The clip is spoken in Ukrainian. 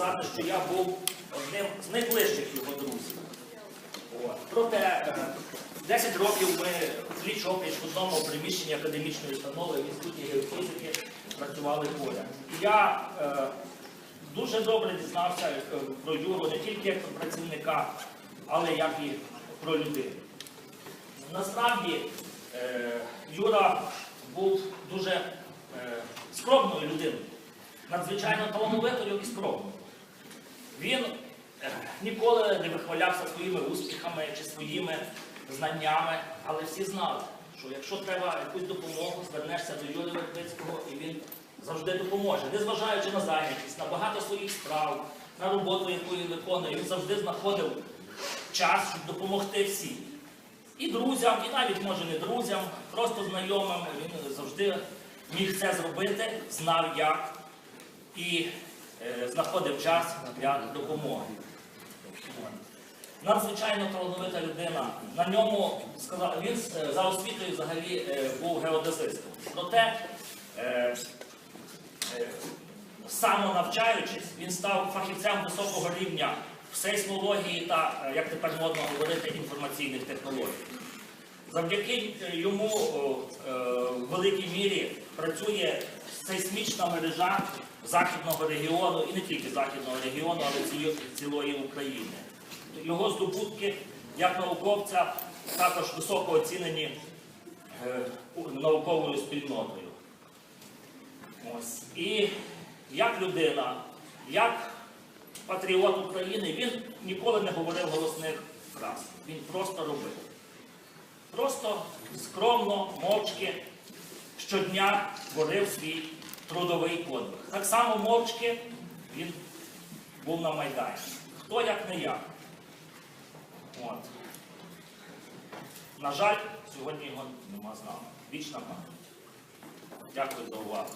сказати, що я був одним з найближчих його друзів. От. Проте е, 10 років ми пліч опліч в одному приміщенні академічної установи в інституті геофізики працювали поряд. Я е, дуже добре дізнався е, про Юру не тільки як про працівника, але як і про людину. Насправді е, Юра був дуже е, скромною людиною, надзвичайно талановитою і скромною. Він е, ніколи не вихвалявся своїми успіхами чи своїми знаннями, але всі знали, що якщо треба якусь допомогу, звернешся до Юрія Вербицького і він завжди допоможе, незважаючи на зайнятість, на багато своїх справ, на роботу, яку він виконує, він завжди знаходив час, щоб допомогти всім. І друзям, і навіть може не друзям, просто знайомим. Він завжди міг це зробити, знав як і знаходив час для допомоги. Надзвичайно талановита людина. На ньому сказав, він е, за освітою взагалі е, був геодезистом. Проте, е, е, самонавчаючись, він став фахівцем високого рівня в сейсмології та, е, як тепер модно говорити, інформаційних технологій. Завдяки йому е, в великій мірі працює сейсмічна мережа західного регіону і не тільки західного регіону, але цілої України. Його здобутки як науковця також високо оцінені е, науковою спільнотою. І як людина, як патріот України, він ніколи не говорив голосних фраз. Він просто робив. Просто скромно, мовчки щодня творив свій трудовий подвиг. Так само мовчки він був на Майдані. Хто як не я. От. На жаль, сьогодні його нема з нами. Вічна пам'ять. Дякую за увагу.